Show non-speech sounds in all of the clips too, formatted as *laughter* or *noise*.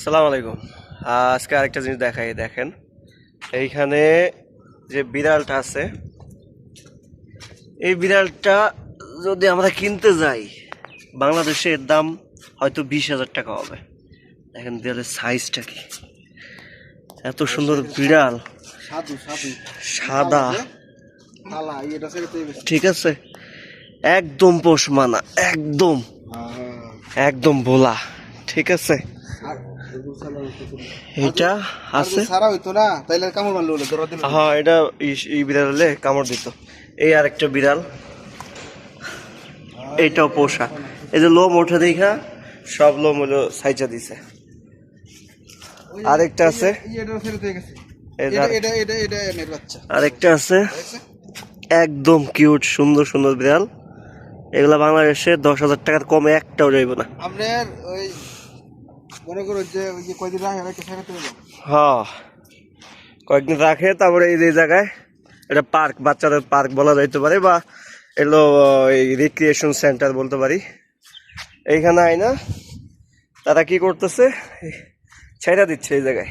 আসসালামু আলাইকুম। আজকে আরেকটা জিনিস দেখাই দেখেন। এইখানে যে বিড়ালটা আছে এই বিড়ালটা যদি আমরা কিনতে যাই বাংলাদেশে এর দাম হয়তো বিশ হাজার টাকা হবে। দেখেন বিড়ালের সাইজটা কি। এত সুন্দর বিড়াল। সাদা। ঠিক আছে। একদম পোষ মানা একদম। একদম ভোলা। ঠিক আছে। এটা আছে। সারা হইতো না তাইলে কামড় মারলো বলে ধরা দিল। হ্যাঁ এটা এই বিড়াল হলে কামড় দিত। এই আরেকটা বিড়াল। এইটাও পোষা। এই যে লোম ওঠে দেখা সব লোম হলো সাইচা দিছে। আরেকটা আছে। আর- আরেকটা আছে। একদম কিউট সুন্দর সুন্দর বিড়াল। এগুলা বাংলাদেশে দশ হাজার টাকার কমে একটাও যাইব না। আপনার ওই মনে করো যে হ্যাঁ কয়েকদিন রাখে তারপরে এই যে জায়গায় এটা পার্ক, বাচ্চাদের পার্ক বলা যাইতে পারে বা এলো এই রিক্রিয়েশন সেন্টার বলতে পারি। এইখানে আয় না তারা কি করতেছে? ছেড়া দিচ্ছে এই জায়গায়।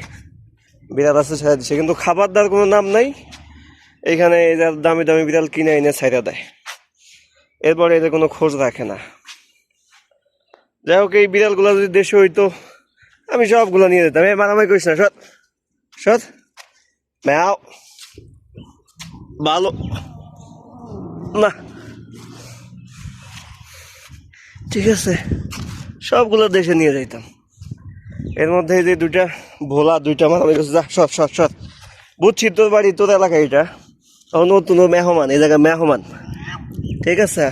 বিড়াল আছে, ছেড়া দিচ্ছে। কিন্তু খাবার দার কোনো নাম নাই। এইখানে এই দামি দামি বিড়াল কিনে এনে ছেড়া দেয়। এরপরে এদের কোনো খোঁজ রাখে না। যাই হোক, এই বিড়ালগুলো যদি দেশে হইতো আমি সবগুলো নিয়ে যেতাম। এই মারামারি করিস না, সৎ। সৎ? ম্যাও। ভালো। না। ঠিক আছে। সবগুলো দেশে নিয়ে যাইতাম। এর মধ্যে যে দুইটা ভোলা, দুইটা মারামারি করছে। যা, সৎ সৎ সৎ। বুঝছি তোর বাড়ি, তোর এলাকা এটা। নতুন মেহমান, এই জায়গায় মেহমান। ঠিক আছে।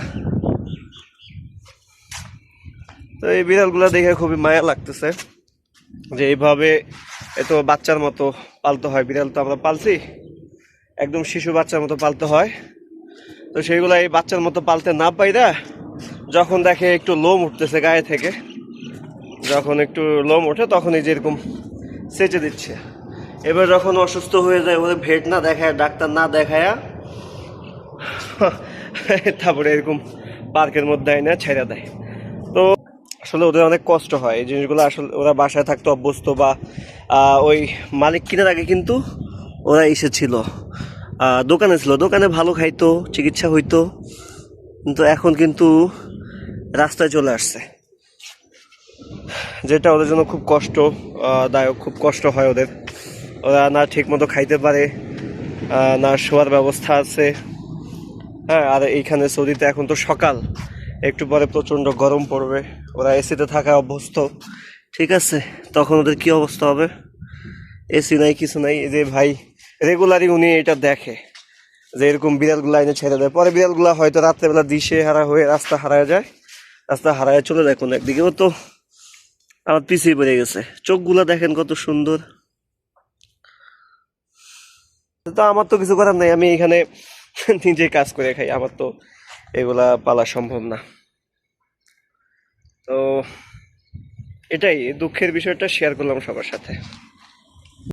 তো এই বিড়ালগুলো দেখে খুবই মায়া লাগতেছে। যে এইভাবে এত বাচ্চার মতো পালতে হয়, বিড়াল তো আমরা পালছি, একদম শিশু বাচ্চার মতো পালতে হয়। তো সেইগুলো এই বাচ্চার মতো পালতে না পাইরা যখন দেখে একটু লোম উঠতেছে গায়ে থেকে, যখন একটু লোম ওঠে তখন এই যেরকম সেচে দিচ্ছে। এবার যখন অসুস্থ হয়ে যায়, ওদের ভেট না দেখায়, ডাক্তার না দেখায়া *laughs* তারপরে এরকম পার্কের মধ্যে আইনা ছেড়ে দেয়। আসলে ওদের অনেক কষ্ট হয়। এই জিনিসগুলো আসলে ওরা বাসায় থাকতে, অভ্যস্ত বা ওই মালিক কেনার আগে কিন্তু ওরা এসেছিল। দোকানে ছিল। দোকানে ভালো খাইতো, চিকিৎসা হইতো। কিন্তু এখন কিন্তু রাস্তায় চলে আসছে। যেটা ওদের জন্য খুব কষ্ট দায়ক, খুব কষ্ট হয় ওদের। ওরা না ঠিক মতো খাইতে পারে না শোয়ার ব্যবস্থা আছে। হ্যাঁ আর এইখানে সৌদিতে এখন তো সকাল। একটু পরে প্রচণ্ড গরম পড়বে। ওরা এসিতে থাকা অভ্যস্ত। ঠিক আছে, তখন ওদের কি অবস্থা হবে? এসি নাই, কিছু নাই। যে ভাই রেগুলারই উনি এটা দেখে যে এরকম বিড়ালগুলো এনে ছেড়ে দেয়। পরে বিড়ালগুলো হয়তো রাত্রেবেলা দিশে হারা হয়ে রাস্তা হারায় যায়। রাস্তা হারায় চলে যায় কোনো একদিকে। ও তো আমার পিছিয়ে পড়ে গেছে। চোখগুলো দেখেন কত সুন্দর। তো আমার তো কিছু করার নাই। আমি এখানে *laughs* নিজে কাজ করে খাই। আমার তো এগুলা পালা সম্ভব না। তো এটাই দুঃখের বিষয়টা শেয়ার করলাম সবার সাথে।